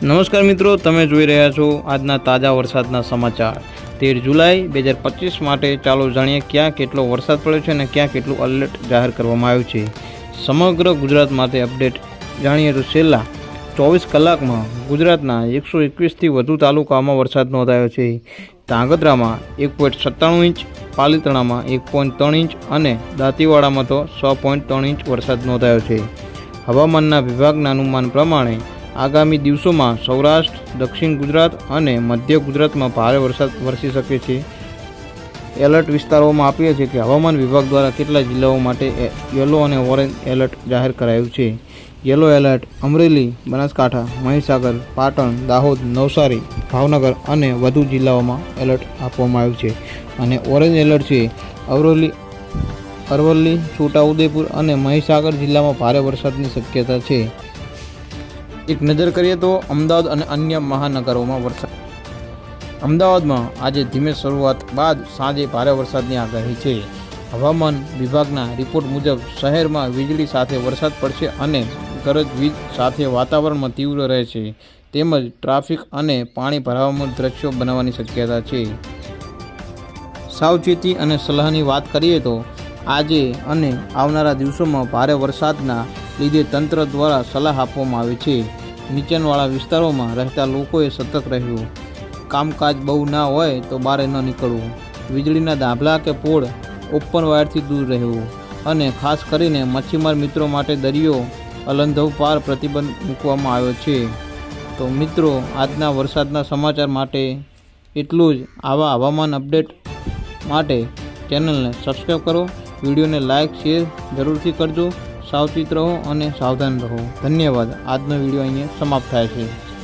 નમસ્કાર મિત્રો, તમે જોઈ રહ્યા છો આજના તાજા વરસાદના સમાચાર. તેર જુલાઈ બે હજાર પચીસ માટે ચાલો જાણીએ ક્યાં કેટલો વરસાદ પડ્યો છે અને ક્યાં કેટલું અલર્ટ જાહેર કરવામાં આવ્યું છે. સમગ્ર ગુજરાત માટે અપડેટ જાણીએ તો છેલ્લા ચોવીસ કલાકમાં ગુજરાતના એકસો એકવીસથી વધુ તાલુકામાં વરસાદ નોંધાયો છે. ધાંગધ્રામાં એક પોઈન્ટ સત્તાણું ઇંચ, પાલિતણામાં એક પોઈન્ટ ત્રણ ઇંચ અને દાંતીવાડામાં તો છ પોઈન્ટ ત્રણ ઇંચ વરસાદ નોંધાયો છે. હવામાનના વિભાગના અનુમાન પ્રમાણે આગામી દિવસોમાં સૌરાષ્ટ્ર, દક્ષિણ ગુજરાત અને મધ્ય ગુજરાતમાં ભારે વરસાદ વરસી શકે છે. એલર્ટ વિસ્તારોમાં આપીએ છીએ કે હવામાન વિભાગ દ્વારા કેટલા જિલ્લાઓ માટે યલો અને ઓરેન્જ એલર્ટ જાહેર કરાયું છે. યલો એલર્ટ અમરેલી, બનાસકાંઠા, મહીસાગર, પાટણ, દાહોદ, નવસારી, ભાવનગર અને વધુ જિલ્લાઓમાં એલર્ટ આપવામાં આવ્યું છે. અને ઓરેન્જ એલર્ટ છે, અરવલ્લી અરવલ્લી, છોટાઉદેપુર અને મહીસાગર જિલ્લામાં ભારે વરસાદની શક્યતા છે. એક નજર કરીએ તો અમદાવાદ અને અન્ય મહાનગરોમાં વરસાદ. અમદાવાદમાં આજે ધીમે શરૂઆત બાદ સાંજે ભારે વરસાદની આગાહી છે. હવામાન વિભાગના રિપોર્ટ મુજબ શહેરમાં વીજળી સાથે વરસાદ પડશે અને ગરજ વીજ સાથે વાતાવરણમાં તીવ્ર રહેશે. તેમજ ટ્રાફિક અને પાણી ભરાવામાં દ્રશ્યો બનાવવાની શક્યતા છે. સાવચેતી અને સલાહની વાત કરીએ તો આજે અને આવનારા દિવસોમાં ભારે વરસાદના લીધે તંત્ર દ્વારા સલાહ આપવામાં આવે છે. નીચાણવાળા વિસ્તારોમાં રહેતા લોકોએ સતર્ક રહેવું. કામકાજ બહુ ના હોય તો બહાર ન નીકળવું. વીજળીના દાભલા કે પોળ ઓપન વાયરથી દૂર રહેવું અને ખાસ કરીને મચ્છીમાર મિત્રો માટે દરિયો અલંધવ પાર પ્રતિબંધ મૂકવામાં આવ્યો છે. તો મિત્રો, આજના વરસાદના સમાચાર માટે એટલું જ. આવા હવામાન અપડેટ માટે ચેનલને સબસ્ક્રાઈબ કરો. વિડીયોને લાઇક, શેર જરૂરથી કરજો. સાવચેત રહો અને સાવધાન રહો. ધન્યવાદ. આજનો વીડિયો અહીંયા સમાપ્ત થાય છે.